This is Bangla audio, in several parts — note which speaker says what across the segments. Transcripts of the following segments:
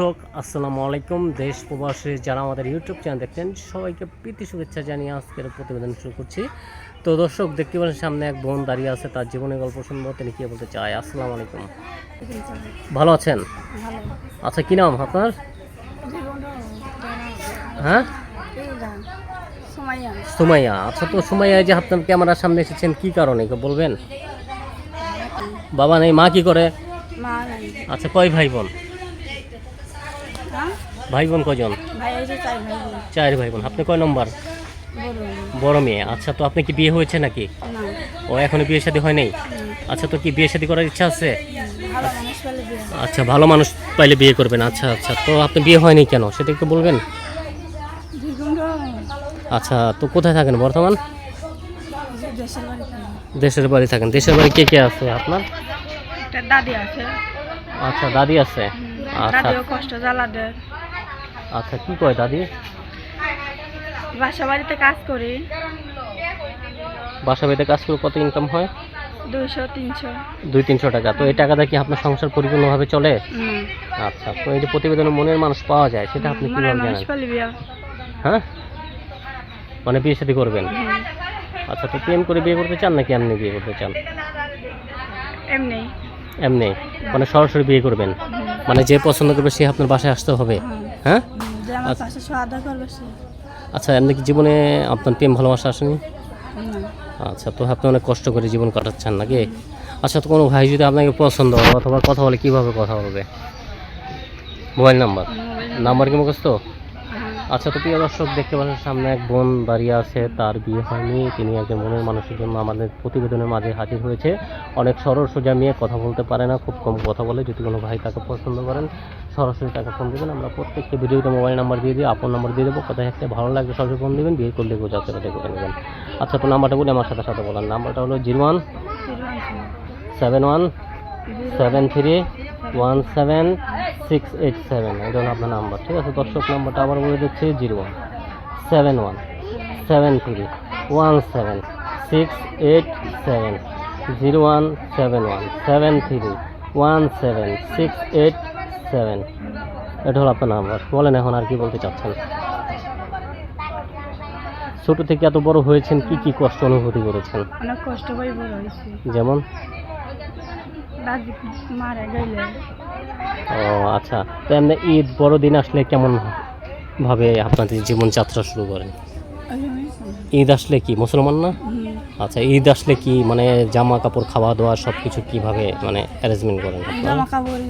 Speaker 1: দর্শক আসসালামু আলাইকুম। দেশ প্রবাসী যারা আমাদের ইউটিউব চ্যানেল দেখছেন সবাইকে প্রীতি শুভেচ্ছা জানিয়ে আজকের প্রতিবেদন শুরু করছি। তো দর্শক দেখতে পাচ্ছেন সামনে এক বোন দাঁড়িয়ে আছে তার জীবনের গল্প শুনব তিনি কি বলতে চায়? আসসালামু আলাইকুম। ভালো আছেন?
Speaker 2: ভালো।
Speaker 1: আচ্ছা কি নাম আপনার? হ্যাঁ? সুমাইয়া। আচ্ছা তো সুমাইয়া এই যে আপনার ক্যামেরার সামনে এসেছেন কি কারণে? বলবেন। বাবা নেই। মা কি করে? আচ্ছা কয় ভাই বোন? ভাই বোন কজন চার ভাই বোন আপনি কয় নম্বর?
Speaker 2: বড়
Speaker 1: মেয়ে। আচ্ছা তো আপনি কি বিয়ে হয়েছে নাকি? ও এখনও বিয়ে শাদী হয় নাই? আচ্ছা তো কি বিয়ে শাদী করার ইচ্ছা আছে। আচ্ছা ভালো মানুষ পাইলে বিয়ে করবেন। আচ্ছা আচ্ছা তো আপনি বিয়ে হয়নি কেন? সেটা একটু বলবেন। আচ্ছা তো কোথায় থাকেন বর্তমান?
Speaker 2: দেশের বাড়ি
Speaker 1: থাকেন। দেশের বাড়ি কে কে আছে আপনার?
Speaker 2: দাদি আছে।
Speaker 1: আচ্ছা দাদি আছে।
Speaker 2: দাদিও কষ্ট জ্বালা দেয়
Speaker 1: আচ্ছা কি কয় দাদি?
Speaker 2: বাসা বাড়িতে কাজ করি।
Speaker 1: বাসা বাড়িতে কাজ করে কত ইনকাম হয়?
Speaker 2: দুইশো তিনশো।
Speaker 1: দুই তিনশো টাকা। তো এই টাকাটা কি আপনার সংসার পরিপূর্ণভাবে চলে? আচ্ছা তো এই যে প্রতিবেদনে মনের মানুষ পাওয়া যায় সেটা আপনি কীভাবে জানেন। হ্যাঁ? মানে বিয়ে শাদী করবেন? আচ্ছা তো প্রেম করে বিয়ে করতে চান নাকি এমনি বিয়ে করতে চান?
Speaker 2: এমনি।
Speaker 1: এমনি? মানে সরাসরি বিয়ে করবেন? মানে যে পছন্দ করবে সে আপনার বাসায় আসতে হবে। হ্যাঁ।
Speaker 2: হুম, যে আমার
Speaker 1: আচ্ছা। আচ্ছা এমনি কি জীবনে আপনার প্রেম ভালোবাসা আসেনি? আচ্ছা তো আপনি অনেক কষ্ট করে জীবন কাটাচ্ছেন নাকি? আচ্ছা তো কোনো ভাই যদি আপনাকে পছন্দ করে অথবা কথা বলে কীভাবে কথা বলবে? Mobile number? নাম্বার। কি মুখস্থ?
Speaker 2: হ্যাঁ।
Speaker 1: আচ্ছা তো প্রিয় দর্শক দেখতে পাচ্ছেন সামনে এক বোন দাঁড়িয়ে আছে তার বিয়ে হয়নি। তিনি একজন মনের মানুষের জন্য আমাদের প্রতিবেদনের মাঝে হাজির হয়েছে। অনেক সরল সোজা মেয়ে কথা বলতে পারে না খুব কম কথা বলে। যদি কোনো ভাই তাকে পছন্দ করেন সরাসরি তাকে ফোন দেবেন। আমরা প্রত্যেকটি ভিডিওতে মোবাইল নাম্বার দিয়ে দিই আপন নাম্বার দিয়ে দেবো। কোথায় একটা ভালো লাগবে সরাসরি ফোন দেবেন বিয়ে করলে বাছাই করে নেবেন আচ্ছা তো নাম্বারটা বলে আমার সাথে সাথে বলেন নাম্বারটা হলো zero one seven one seven three one seven six eight seven এটা হলো আপনার নাম্বার ঠিক আছে? দর্শক নাম্বারটা আবার বলে দিচ্ছি zero one. Seven one seven three one seven six eight seven zero one seven one seven three one seven six eight seven এটা হলো আপনার নাম্বার বলেন এখন আর কি বলতে চাচ্ছেন। ছোট থেকে এত বড় হয়েছেন কি কি কষ্ট অনুভূতি করেছেন?
Speaker 2: অনেক কষ্ট বড় হয়েছে।
Speaker 1: যেমন?
Speaker 2: মারা গেলে।
Speaker 1: ও আচ্ছা। তো এমনি ঈদ বড়দিন আসলে কেমন ভাবে আপনাদের জীবনযাত্রা শুরু করেন? ঈদ আসলে কি মুসলমান না? আচ্ছা ঈদ আসলে কি মানে জামা কাপড় খাওয়া দাওয়া সব কিছু কীভাবে মানে অ্যারেঞ্জমেন্ট করেন?
Speaker 2: জামা কাপড়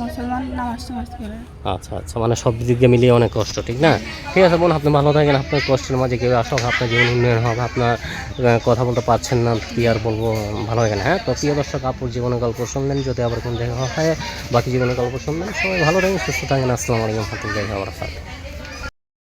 Speaker 2: মুসলমান নামাজ টামাজ করে
Speaker 1: আচ্ছা আচ্ছা মানে সব দিক দিয়ে মিলিয়ে অনেক কষ্ট ঠিক না? ঠিক আছে বোন আপনি ভালো থাকেন আপনার কষ্টের মাঝে কেউ আসুক আপনার জীবন উন্নয়ন হবে আপনার কথা বলতে পারছেন না কি আর বলব ভালো থাকেন হ্যাঁ? তো প্রিয় দর্শক আপুর জীবনের গল্প শুনলেন যদি আবার কোন জায়গায় হয় বাকি জীবনের গল্প শুনলেন সবাই ভালো থাকেন সুস্থ থাকেন আসসালামু আলাইকুম হাতুল জায়গা আমার সাথে